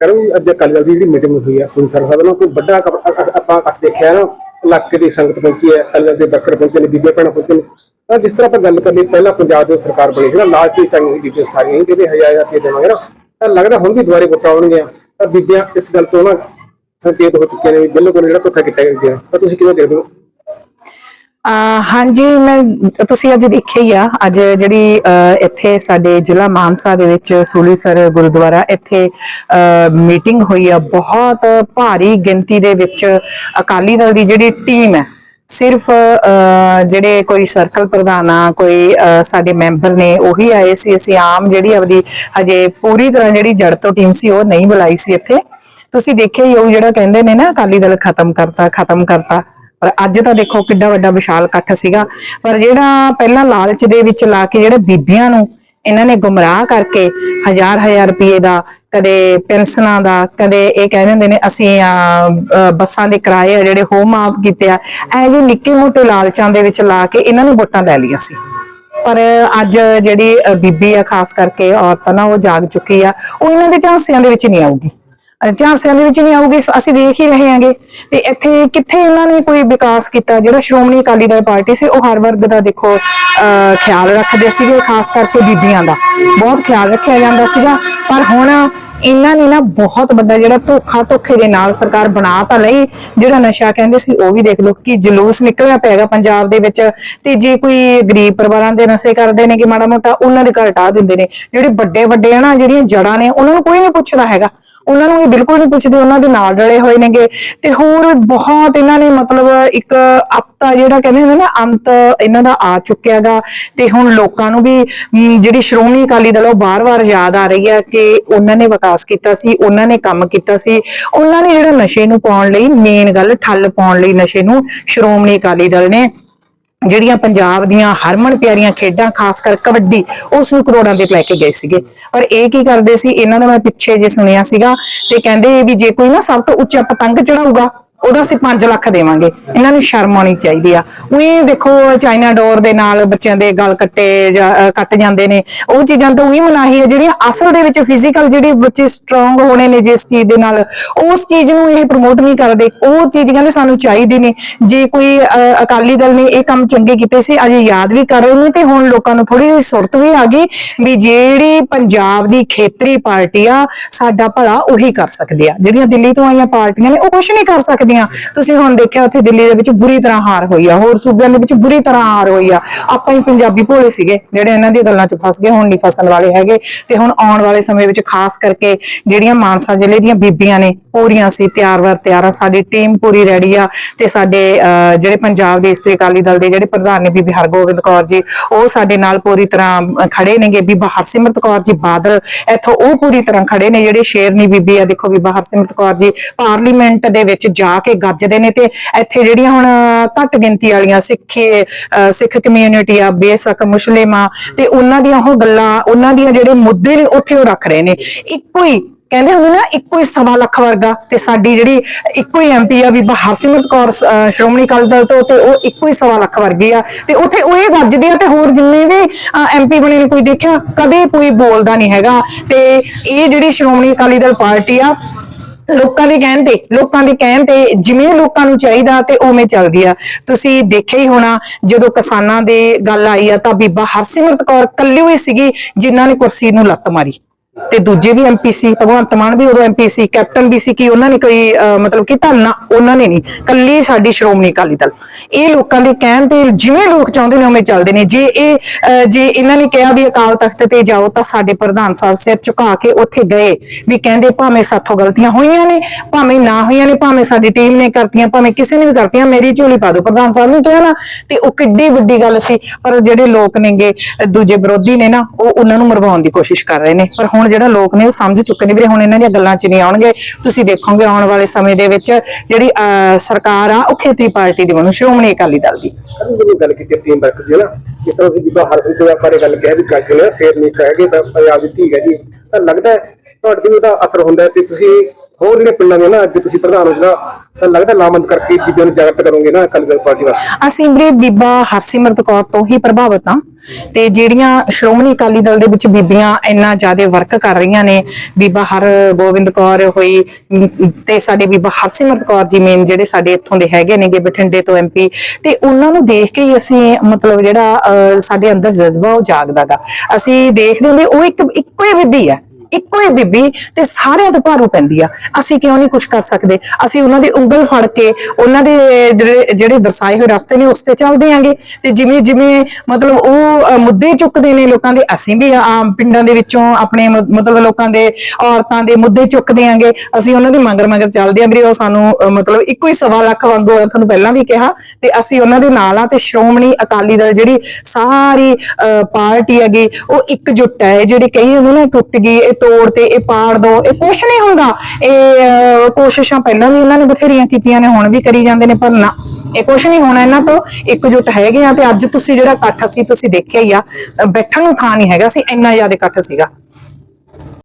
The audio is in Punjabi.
ਕਰਨ ਅੱਜ ਅਕਾਲੀ ਦੀ ਜਿਹੜੀ ਮੀਟਿੰਗ ਹੋਈ ਹੈ ਸੁਨ ਸਾਹਿਬ ਨਾਲ ਕੋਈ ਵੱਡਾ ਆਪਾਂ ਇਕੱਠ ਦੇਖਿਆ ਨਾ, ਇਲਾਕੇ ਦੀ ਸੰਗਤ ਪਹੁੰਚੀ ਹੈ ਅਕਾਲੀ ਦੇ ਵਰਕਰ ਪਹੁੰਚੇ ਨੇ, ਬੀਬੀਆਂ ਭੈਣਾਂ ਪਹੁੰਚੇ ਨੇ। ਤਾਂ ਜਿਸ ਤਰ੍ਹਾਂ ਆਪਾਂ ਗੱਲ ਕਰ ਪਹਿਲਾਂ ਪੰਜਾਬ ਦੀ ਸਰਕਾਰ ਬਣੀ ਸੀ ਨਾ, ਲਾਲ ਚੰਗੀ ਹੋਈ ਬੀਬੀਆਂ ਸਾਰੀਆਂ ਹੀ ਹਜ਼ਾਰ ਹਜ਼ਾਰ ਰੁਪਏ ਦੇਵਾਂਗੇ ਨਾ, ਤਾਂ ਲੱਗਦਾ ਹੁਣ ਵੀ ਦੁਬਾਰੇ ਵੋਟਾਂ ਆਉਣਗੀਆਂ। ਤਾਂ ਬੀਬੀਆਂ ਇਸ ਗੱਲ ਤੋਂ ਨਾ ਸੰਕੇਤ ਹੋ ਚੁੱਕੇ ਨੇ, ਵੀ ਬਿਲਕੁਲ ਜਿਹੜਾ ਧੋਖਾ ਕੀਤਾ ਗਿਆ। ਤਾਂ ਤੁਸੀਂ ਕਿਵੇਂ ਦੇਖਦੇ ਹੋ? ਹਾਂਜੀ, ਮੈਂ ਤੁਸੀਂ ਅੱਜ ਦੇਖਿਆ ਹੀ ਆ, ਅੱਜ ਜਿਹੜੀ ਇੱਥੇ ਸਾਡੇ ਜ਼ਿਲ੍ਹਾ ਮਾਨਸਾ ਦੇ ਵਿੱਚ ਸੂਲੀਸਰ ਗੁਰਦੁਆਰਾ, ਇੱਥੇ ਮੀਟਿੰਗ ਹੋਈ ਆ, ਬਹੁਤ ਭਾਰੀ ਗਿਣਤੀ ਦੇ ਵਿੱਚ ਅਕਾਲੀ ਦਲ ਦੀ ਜਿਹੜੀ ਟੀਮ ਹੈ, ਸਿਰਫ ਜਿਹੜੇ ਕੋਈ ਸਰਕਲ ਪ੍ਰਧਾਨ ਆ, ਕੋਈ ਸਾਡੇ ਮੈਂਬਰ ਨੇ, ਉਹੀ ਆਏ ਸੀ, ਅਸੀਂ ਆਮ ਜਿਹੜੀ ਆਪਦੀ ਹਜੇ ਪੂਰੀ ਤਰ੍ਹਾਂ ਜਿਹੜੀ ਜੜ ਤੋਂ ਟੀਮ ਸੀ, ਉਹ ਨਹੀਂ ਬੁਲਾਈ ਸੀ ਇੱਥੇ। ਤੁਸੀਂ ਦੇਖਿਆ ਹੀ ਉਹ ਜਿਹੜਾ ਕਹਿੰਦੇ ਨੇ ਨਾ, ਅਕਾਲੀ ਦਲ ਖਤਮ ਕਰਤਾ ਖਤਮ ਕਰਤਾ। ਪਰ ਅੱਜ ਤਾਂ ਦੇਖੋ ਕਿੱਡਾ ਵੱਡਾ ਵਿਸ਼ਾਲ ਇਕੱਠ ਸੀਗਾ। ਪਰ ਜਿਹੜਾ ਪਹਿਲਾਂ ਲਾਲਚ ਦੇ ਵਿੱਚ ਲਾ ਕੇ ਜਿਹੜੇ ਬੀਬੀਆਂ ਨੂੰ ਇਹਨਾਂ ਨੇ ਗੁੰਮਰਾਹ ਕਰਕੇ ਹਜ਼ਾਰ ਹਜ਼ਾਰ ਰੁਪਏ ਦਾ, ਕਦੇ ਪੈਨਸ਼ਨਾਂ ਦਾ, ਕਦੇ ਇਹ ਕਹਿ ਦਿੰਦੇ ਨੇ ਅਸੀਂ ਬੱਸਾਂ ਦੇ ਕਿਰਾਏ ਆ ਜਿਹੜੇ ਹੋ ਮਾਫ ਕੀਤੇ ਆ ਐ ਜੇ ਨਿੱਕੇ ਮੋਟੇ ਲਾਲਚਾਂ ਦੇ ਵਿੱਚ ਲਾ ਕੇ ਇਹਨਾਂ ਨੇ ਵੋਟਾਂ ਲੈ ਲਈਆਂ ਸੀ। ਪਰ ਅੱਜ ਜਿਹੜੀ ਬੀਬੀ ਆ, ਖਾਸ ਕਰਕੇ ਔਰਤਾਂ ਨਾ ਉਹ ਜਾਗ ਚੁੱਕੀ ਆ, ਉਹ ਇਹਨਾਂ ਦੇ ਝਾਂਸਿਆਂ ਦੇ ਵਿੱਚ ਨਹੀਂ ਆਊਗੀ। ਝਾਂਸਿਆਂ ਦੇ ਵਿੱਚ ਨਹੀਂ ਆਊਗੀ ਅਸੀਂ ਦੇਖ ਹੀ ਰਹੇ ਹਾਂਗੇ। ਤੇ ਇੱਥੇ ਕਿੱਥੇ ਇਹਨਾਂ ਨੇ ਕੋਈ ਵਿਕਾਸ ਕੀਤਾ? ਜਿਹੜਾ ਸ਼੍ਰੋਮਣੀ ਅਕਾਲੀ ਦਲ ਪਾਰਟੀ ਸੀ ਉਹ ਹਰ ਵਰਗ ਦਾ ਦੇਖੋ ਅਹ, ਖਿਆਲ ਰੱਖਦੇ ਸੀਗੇ ਖਾਸ ਕਰਕੇ ਬੀਬੀਆਂ ਦਾ। ਬਹੁਤ ਖਿਆਲ ਰੱਖਿਆ ਜਾਂਦਾ ਸੀਗਾ। ਪਰ ਹੁਣ ਇਹਨਾਂ ਨੇ ਨਾ ਬਹੁਤ ਵੱਡਾ ਜਿਹੜਾ ਧੋਖਾ ਧੋਖੇ ਦੇ ਨਾਲ ਸਰਕਾਰ ਬਣਾ ਤਾਂ ਲਈ ਜਿਹੜਾ ਨਸ਼ਾ ਕਹਿੰਦੇ ਸੀ ਉਹ ਵੀ ਦੇਖ ਲਓ ਕਿ ਜਲੂਸ ਨਿਕਲਿਆ ਪੈਗਾ ਪੰਜਾਬ ਦੇ ਵਿੱਚ। ਤੇ ਜੇ ਕੋਈ ਗਰੀਬ ਪਰਿਵਾਰਾਂ ਦੇ ਨਸ਼ੇ ਕਰਦੇ ਨੇ ਕਿ ਮਾੜਾ ਮੋਟਾ ਉਹਨਾਂ ਦੇ ਘਰ ਹਟਾ ਦਿੰਦੇ ਨੇ। ਜਿਹੜੇ ਵੱਡੇ ਵੱਡੇ ਆ ਨਾ ਜਿਹੜੀਆਂ ਜੜਾਂ ਨੇ ਉਹਨਾਂ ਨੂੰ ਕੋਈ ਨਹੀਂ ਪੁੱਛਦਾ ਹੈਗਾ। ਉਹਨਾਂ ਨੂੰ ਇਹ ਬਿਲਕੁਲ ਨਹੀਂ ਪੁੱਛਦੇ, ਉਹਨਾਂ ਦੇ ਨਾਲ ਰਲੇ ਹੋਏ ਨੇਗੇ। ਤੇ ਹੋਰ ਬਹੁਤ ਇਹਨਾਂ ਨੇ ਮਤਲਬ ਇੱਕ ਆਪਤਾ ਜਿਹੜਾ ਕਹਿੰਦੇ ਹੁੰਦੇ ਨਾ, ਅੰਤ ਇਹਨਾਂ ਦਾ ਆ ਚੁੱਕਿਆਗਾ ਤੇ ਹੁਣ ਲੋਕਾਂ ਨੂੰ ਵੀ ਜਿਹੜੀ ਸ਼੍ਰੋਮਣੀ ਅਕਾਲੀ ਦਲ ਉਹ ਬਾਰ-ਬਾਰ ਯਾਦ ਆ ਰਹੀ ਹੈ ਕਿ ਉਹਨਾਂ ਨੇ ਵਿਕਾਸ ਕੀਤਾ ਸੀ, ਉਹਨਾਂ ਨੇ ਕੰਮ ਕੀਤਾ ਸੀ। ਉਹਨਾਂ ਨੇ ਜਿਹੜਾ ਨਸ਼ੇ ਨੂੰ ਪਾਉਣ ਲਈ ਮੇਨ ਗੱਲ, ਠੱਲ ਪਾਉਣ ਲਈ ਨਸ਼ੇ ਨੂੰ ਸ਼੍ਰੋਮਣੀ ਅਕਾਲੀ ਦਲ ਨੇ ਜਿਹੜੀਆਂ ਪੰਜਾਬ ਦੀਆਂ ਹਰਮਨ ਪਿਆਰੀਆਂ ਖੇਡਾਂ, ਖਾਸ ਕਰ ਕਬੱਡੀ ਉਸ ਨੂੰ ਕਰੋੜਾਂ ਦੇ ਲੈ ਕੇ ਗਏ ਸੀਗੇ। ਪਰ ਇਹ ਕੀ ਕਰਦੇ ਸੀ? ਇਹਨਾਂ ਦਾ ਮੈਂ ਪਿੱਛੇ ਜੇ ਸੁਣਿਆ ਸੀਗਾ ਤੇ ਕਹਿੰਦੇ ਵੀ ਜੇ ਕੋਈ ਨਾ ਸਭ ਤੋਂ ਉੱਚਾ ਪਤੰਗ ਚੜਾਊਗਾ ਉਹਦਾ ਅਸੀਂ 5 ਲੱਖ ਦੇਵਾਂਗੇ। ਇਹਨਾਂ ਨੂੰ ਸ਼ਰਮ ਆਉਣੀ ਚਾਹੀਦੀ ਆ। ਉਹੀ ਦੇਖੋ, ਚਾਈਨਾ ਡੋਰ ਦੇ ਨਾਲ ਬੱਚਿਆਂ ਦੇ ਗਲ ਕੱਟੇ ਕੱਟ ਜਾਂਦੇ ਨੇ। ਉਹ ਚੀਜ਼ਾਂ ਤਾਂ ਉਹੀ ਮਨਾਹੀ ਹੈ ਜਿਹੜੀਆਂ ਅਸਲ ਦੇ ਵਿੱਚ ਫਿਜ਼ੀਕਲ ਜਿਹੜੇ ਬੱਚੇ ਸਟਰੋਂਗ ਹੋਣੇ ਨੇ ਜਿਸ ਚੀਜ਼ ਦੇ ਨਾਲ। ਉਸ ਚੀਜ਼ ਨੂੰ ਇਹ ਪ੍ਰਮੋਟ ਨਹੀਂ ਕਰਦੇ। ਉਹ ਚੀਜ਼ ਕਹਿੰਦੇ ਸਾਨੂੰ ਚਾਹੀਦੀ ਨੇ। ਜੇ ਕੋਈ ਅਕਾਲੀ ਦਲ ਨੇ ਇਹ ਕੰਮ ਚੰਗੇ ਕੀਤੇ ਸੀ, ਅਜੇ ਯਾਦ ਵੀ ਕਰ ਰਹੇ ਨੇ ਤੇ ਹੁਣ ਲੋਕਾਂ ਨੂੰ ਥੋੜੀ ਜਿਹੀ ਸੁਰਤ ਵੀ ਆ ਗਈ ਵੀ ਜਿਹੜੀ ਪੰਜਾਬ ਦੀ ਖੇਤਰੀ ਪਾਰਟੀ ਆ, ਸਾਡਾ ਭਲਾ ਉਹੀ ਕਰ ਸਕਦੇ ਆ। ਜਿਹੜੀਆਂ ਦਿੱਲੀ ਤੋਂ ਆਈਆਂ ਪਾਰਟੀਆਂ ਨੇ, ਉਹ ਕੁਝ ਨਹੀਂ ਕਰ ਸਕਦੀਆਂ ਤੁਸੀਂ ਹੁਣ ਦੇਖਿਆ ਉੱਥੇ ਦਿੱਲੀ ਦੇ ਵਿੱਚ ਬੁਰੀ ਤਰ੍ਹਾਂ ਹਾਰ ਹੋਈ ਆ ਹੋਰ ਸੂਬਿਆਂ ਦੇ ਵਿੱਚ ਬੁਰੀ ਤਰ੍ਹਾਂ ਹਾਰ ਹੋਈ ਆ। ਆਪਾਂ ਹੀ ਪੰਜਾਬੀ ਭੋਲੇ ਸੀਗੇ ਜਿਹੜੇ ਇਹਨਾਂ ਦੀਆਂ ਗੱਲਾਂ 'ਚ ਫਸ ਗਏ ਹੁਣ ਨਹੀਂ ਫਸਣ ਵਾਲੇ ਹੈਗੇ। ਤੇ ਹੁਣ ਆਉਣ ਵਾਲੇ ਸਮੇਂ ਵਿੱਚ ਖਾਸ ਕਰਕੇ ਜਿਹੜੀਆਂ ਮਾਨਸਾ ਜ਼ਿਲ੍ਹੇ ਦੀਆਂ ਬੀਬੀਆਂ ਨੇ ਪੂਰੀਆਂ ਸੀ ਤਿਆਰ ਵਰ ਸਾਡੀ ਟੀਮ ਪੂਰੀ ਰੈਡੀ ਆ। ਤੇ ਸਾਡੇ ਅਹ, ਜਿਹੜੇ ਪੰਜਾਬ ਦੇ ਇਸਤਰੀ ਅਕਾਲੀ ਦਲ ਦੇ ਜਿਹੜੇ ਪ੍ਰਧਾਨ ਨੇ ਬੀਬੀ ਹਰਗੋਬਿੰਦ ਕੌਰ ਜੀ ਉਹ ਸਾਡੇ ਨਾਲ ਪੂਰੀ ਤਰ੍ਹਾਂ ਖੜੇ ਨੇਗੇ। ਬੀਬਾ ਹਰਸਿਮਰਤ ਕੌਰ ਜੀ ਬਾਦਲ ਇੱਥੋਂ ਉਹ ਪੂਰੀ ਤਰ੍ਹਾਂ ਖੜੇ ਨੇ ਜਿਹੜੇ ਸ਼ੇਰਨੀ ਬੀਬੀ ਆ। ਦੇਖੋ ਬੀਬਾ ਹਰਸਿਮਰਤ ਕੌਰ ਜੀ ਪਾਰਲੀਮੈਂਟ ਦੇ ਵਿੱਚ ਜਾ ਕੇ ਗੱਜਦੇ ਨੇ ਤੇ ਇੱਥੇ ਜਿਹੜੀਆਂ ਹੁਣ ਘੱਟ ਗਿਣਤੀ ਵਾਲੀਆਂ ਸਿੱਖੀ ਸਿੱਖ ਕਮਿਊਨਿਟੀ ਆ, ਬੇਸ਼ੱਕ ਮੁਸਲਿਮ ਤੇ ਉਹਨਾਂ ਦੀਆਂ ਉਹ ਗੱਲਾਂ, ਉਹਨਾਂ ਦੀਆਂ ਜਿਹੜੇ ਮੁੱਦੇ ਨੇ ਉੱਥੇ ਉਹ ਰੱਖ ਰਹੇ ਨੇ। ਇੱਕੋ ਹੀ, ਕਹਿੰਦੇ ਹੁੰਦੇ ਨਾ, ਇੱਕੋ ਹੀ ਸਵਾ ਲੱਖ ਵਰਗਾ, ਤੇ ਸਾਡੀ ਜਿਹੜੀ ਇੱਕੋ ਹੀ ਐਮਪੀ ਆ, ਬੀਬਾ ਹਰਸਿਮਰਤ ਕੌਰ ਸ਼੍ਰੋਮਣੀ ਅਕਾਲੀ ਦਲ ਤੋਂ, ਤੇ ਉਹ ਇੱਕੋ ਹੀ ਸਵਾ ਲੱਖ ਵਰਗੀ ਆ। ਤੇ ਉੱਥੇ ਉਹ ਇਹ ਗੱਜਦੀ ਆ, ਤੇ ਹੋਰ ਜਿੰਨੇ ਵੀ ਐਮਪੀ ਬਣੇ ਨੇ, ਕੋਈ ਦੇਖਿਆ? ਕਦੇ ਕੋਈ ਬੋਲਦਾ ਨਹੀਂ ਹੈਗਾ। ਤੇ ਇਹ ਜਿਹੜੀ ਸ਼੍ਰੋਮਣੀ ਅਕਾਲੀ ਦਲ ਪਾਰਟੀ ਆ ਲੋਕਾਂ ਦੇ ਕਹਿਣ ਤੇ, ਲੋਕਾਂ ਦੇ ਕਹਿਣ ਤੇ ਜਿਵੇਂ ਲੋਕਾਂ ਨੂੰ ਚਾਹੀਦਾ ਤੇ ਉਵੇਂ ਚੱਲਦੀ ਆ। ਤੁਸੀਂ ਦੇਖਿਆ ਹੀ ਹੋਣਾ, ਜਦੋਂ ਕਿਸਾਨਾਂ ਦੇ ਗੱਲ ਆਈ ਆ, ਤਾਂ ਬੀਬਾ ਹਰਸਿਮਰਤ ਕੌਰ ਕੱਲੀ ਹੀ ਸੀਗੀ, ਜਿਨ੍ਹਾਂ ਨੇ ਕੁਰਸੀ ਨੂੰ ਲੱਤ ਮਾਰੀ। ਤੇ ਦੂਜੇ ਵੀ ਐਮਪੀ ਸੀ, ਭਗਵੰਤ ਮਾਨ ਵੀ ਉਦੋਂ ਐਮਪੀ ਸੀ, ਕੈਪਟਨ ਵੀ ਸੀ, ਕਿ ਉਹਨਾਂ ਨੇ ਕੋਈ ਮਤਲਬ ਕਿ ਨਾ ਉਹਨਾਂ ਨੇ ਨਹੀਂ ਕੱਲੀ ਸਾਡੀ ਸ਼੍ਰੋਮਣੀ ਅਕਾਲੀ ਦਲ। ਇਹ ਲੋਕਾਂ ਦੇ ਕਹਿਣ ਤੇ ਜਿਵੇਂ ਲੋਕ ਚਾਹੁੰਦੇ ਨੇ ਉਵੇਂ ਚੱਲਦੇ ਨੇ। ਜੇ ਇਹ ਜੇ ਇਹਨਾਂ ਨੇ ਕਿਹਾ ਵੀ ਅਕਾਲ ਤਖਤ ਤੇ ਜਾਓ ਤਾਂ ਸਾਡੇ ਪ੍ਰਧਾਨ ਸਾਹਿਬ ਸਿਰ ਝੁਕਾ ਕੇ ਉੱਥੇ ਗਏ ਵੀ ਕਹਿੰਦੇ ਭਾਵੇਂ ਸਾਥੋਂ ਗਲਤੀਆਂ ਹੋਈਆਂ ਨੇ, ਭਾਵੇਂ ਨਾ ਹੋਈਆਂ ਨੇ, ਭਾਵੇਂ ਸਾਡੀ ਟੀਮ ਨੇ ਕਰਤੀਆਂ, ਭਾਵੇਂ ਕਿਸੇ ਨੇ ਵੀ ਕਰਤੀਆਂ, ਮੇਰੀ ਝੋਲੀ ਪਾ ਦਿਓ? ਪ੍ਰਧਾਨ ਸਾਹਿਬ ਨੇ ਕਿਹਾ ਨਾ, ਤੇ ਉਹ ਕਿੱਡੀ ਵੱਡੀ ਗੱਲ ਸੀ। ਪਰ ਜਿਹੜੇ ਲੋਕ ਨੇਗੇ, ਦੂਜੇ ਵਿਰੋਧੀ ਨੇ ਨਾ, ਉਹ ਉਹਨਾਂ ਨੂੰ ਮਰਵਾਉਣ ਦੀ ਕੋਸ਼ਿਸ਼ ਕਰ ਰਹੇ ਨੇ। ਪਰ ਹੁਣ ਜਿਹੜਾ ਲੋਕ ਨੇ ਉਹ ਸਮਝ ਚੁੱਕੇ ਨੇ ਵੀਰੇ ਹੁਣ ਇਹਨਾਂ ਦੀਆਂ ਗੱਲਾਂ 'ਚ ਨਹੀਂ ਆਉਣਗੇ। ਤੁਸੀਂ ਦੇਖੋਗੇ ਆਉਣ ਵਾਲੇ ਸਮੇਂ ਦੇ ਵਿੱਚ ਜਿਹੜੀ ਅਹ, ਸਰਕਾਰ ਆ ਉਹ ਖੇਤੀ ਪਾਰਟੀ ਦੀ ਬਣੂ। ਸ਼੍ਰੋਮਣੀ ਅਕਾਲੀ ਦਲ ਦੀ। ਜਦੋਂ ਗੱਲ ਕੀਤੀ ਟੀਮ ਵਰਕ ਦੀ ਨਾ? ਜਿਸ ਤਰ੍ਹਾਂ ਤੁਸੀਂ ਬੀਬਾ ਹਰਸਿਮਰਤ ਦੇ ਬਾਰੇ ਗੱਲ ਕਹਿ ਵੀ ਕੱਜ ਨੇ ਸ਼ੇਰ ਨਹੀਂ ਕਹੇਗੇ ਤਾਂ ਪੰਜਾਬ ਦੀ ਧੀ ਹੈ ਜੀ ਤਾਂ ਲੱਗਦਾ ਤੁਹਾਡੇ ਤੇ ਵੀ ਤਾਂ ਅਸਰ ਹੁੰਦਾ ਤੇ ਤੁਸੀਂ ਹੋਰ ਜਿਹੜੇ ਪਿੰਡਾਂ ਦੇ ਨਾ ਅੱਜ ਤੁਸੀਂ ਪ੍ਰਧਾਨ ਹੋ ਜਿਹੜਾ ਤਾਂ ਲੱਗਦਾ ਲਾਮਬੰਦ ਕਰਕੇ ਬੀਬੀਆਂ ਨੂੰ ਜਾਗਰਤ ਕਰੋਗੇ ਨਾ ਅਕਾਲੀ ਦਲ ਪਾਰਟੀ ਵਾਸਤੇ? ਅਸੀਂ ਵੀਰੇ ਬੀਬਾ ਹਰਸਿਮਰਤ ਕੌਰ ਤੋਂ ਹੀ ਪ੍ਰਭਾਵਿਤ ਹਾਂ ਤੇ ਜਿਹੜੀਆਂ ਸ਼੍ਰੋਮਣੀ ਅਕਾਲੀ ਦਲ ਦੇ ਵਿੱਚ ਬੀਬੀਆਂ ਇੰਨਾ ਜ਼ਿਆਦਾ ਵਰਕ ਕਰ ਰਹੀਆਂ ਨੇ ਬੀਬਾ ਹਰ ਗੋਬਿੰਦ ਕੌਰ ਹੋਈ ਤੇ ਸਾਡੇ ਬੀਬਾ ਹਰਸਿਮਰਤ ਕੌਰ ਜੀ ਮੇਨ ਜਿਹੜੇ ਸਾਡੇ ਇੱਥੋਂ ਦੇ ਹੈਗੇ ਨੇਗੇ ਬਠਿੰਡੇ ਤੋਂ ਐਮਪੀ ਤੇ ਉਹਨਾਂ ਨੂੰ ਦੇਖ ਕੇ ਹੀ ਅਸੀਂ ਮਤਲਬ ਜਿਹੜਾ ਅਹ, ਸਾਡੇ ਅੰਦਰ ਜਜ਼ਬਾ ਉਹ ਜਾਗਦਾਗਾ ਅਸੀਂ ਦੇਖਦੇ ਹੁੰਦੇ ਉਹ ਇੱਕ ਇੱਕੋ ਹੀ ਬੀਬੀ ਆ ਇੱਕੋ ਹੀ ਬੀਬੀ ਤੇ ਸਾਰਿਆਂ ਤੋਂ ਭਾਰੂ ਪੈਂਦੀ ਆ। ਅਸੀਂ ਕਿਉਂ ਨਹੀਂ ਕੁਝ ਕਰ ਸਕਦੇ? ਅਸੀਂ ਉਹਨਾਂ ਦੀ ਉਂਗਲ ਫੜ ਕੇ ਉਹਨਾਂ ਦੇ ਜਿਹੜੇ ਦਰਸਾਏ ਹੋਏ ਰਸਤੇ ਨੇ ਉਸ ਤੇ ਚੱਲਦੇ ਆਂਗੇ। ਤੇ ਜਿਵੇਂ ਜਿਵੇਂ ਮਤਲਬ ਉਹ ਮੁੱਦੇ ਚੁੱਕਦੇ ਨੇ ਲੋਕਾਂ ਦੇ ਅਸੀਂ ਵੀ ਆਮ ਪਿੰਡਾਂ ਦੇ ਵਿੱਚੋਂ ਆਪਣੇ ਮਤਲਬ ਲੋਕਾਂ ਦੇ ਔਰਤਾਂ ਦੇ ਮੁੱਦੇ ਚੁੱਕਦੇ ਆਂਗੇ। ਅਸੀਂ ਉਹਨਾਂ ਦੇ ਮੰਗਰ ਮਗਰ ਚੱਲਦੇ ਆਂ ਵੀਰੇ। ਉਹ ਸਾਨੂੰ ਮਤਲਬ ਇੱਕੋ ਹੀ ਸਵਾ ਲੱਖ ਵਾਂਗੂ ਤੁਹਾਨੂੰ ਪਹਿਲਾਂ ਵੀ ਕਿਹਾ। ਤੇ ਅਸੀਂ ਉਹਨਾਂ ਦੇ ਨਾਲ ਆ ਤੇ ਸ਼੍ਰੋਮਣੀ ਅਕਾਲੀ ਦਲ ਜਿਹੜੀ ਸਾਰੀ ਅਹ, ਪਾਰਟੀ ਹੈਗੀ ਉਹ ਇੱਕ ਜੁੱਟ ਹੈ ਜਿਹੜੀ ਕਹੀ ਉਹਨਾਂ ਨੇ ਟੁੱਟ ਗਈ ਤੋੜ ਤੇ ਇਹ ਪਾੜ ਦੋ, ਇਹ ਕੁਛ ਨਹੀਂ ਹੁੰਦਾ। ਇਹ ਕੋਸ਼ਿਸ਼ਾਂ ਪਹਿਲਾਂ ਵੀ ਇਹਨਾਂ ਨੇ ਬਥੇਰੀਆਂ ਕੀਤੀਆਂ ਨੇ, ਹੁਣ ਵੀ ਕਰੀ ਜਾਂਦੇ ਨੇ, ਪਰ ਨਾ, ਇਹ ਕੁਛ ਨਹੀਂ ਹੋਣਾ ਇਹਨਾਂ ਤੋਂ। ਇਕਜੁੱਟ ਹੈਗੇ ਆ ਤੇ ਅੱਜ ਤੁਸੀਂ ਜਿਹੜਾ ਇਕੱਠ ਸੀ ਤੁਸੀਂ ਦੇਖਿਆ ਹੀ ਆ, ਬੈਠਣ ਨੂੰ ਥਾਂ ਨਹੀਂ ਹੈਗਾ ਸੀ, ਇੰਨਾ ਜ਼ਿਆਦਾ ਇਕੱਠ ਸੀਗਾ।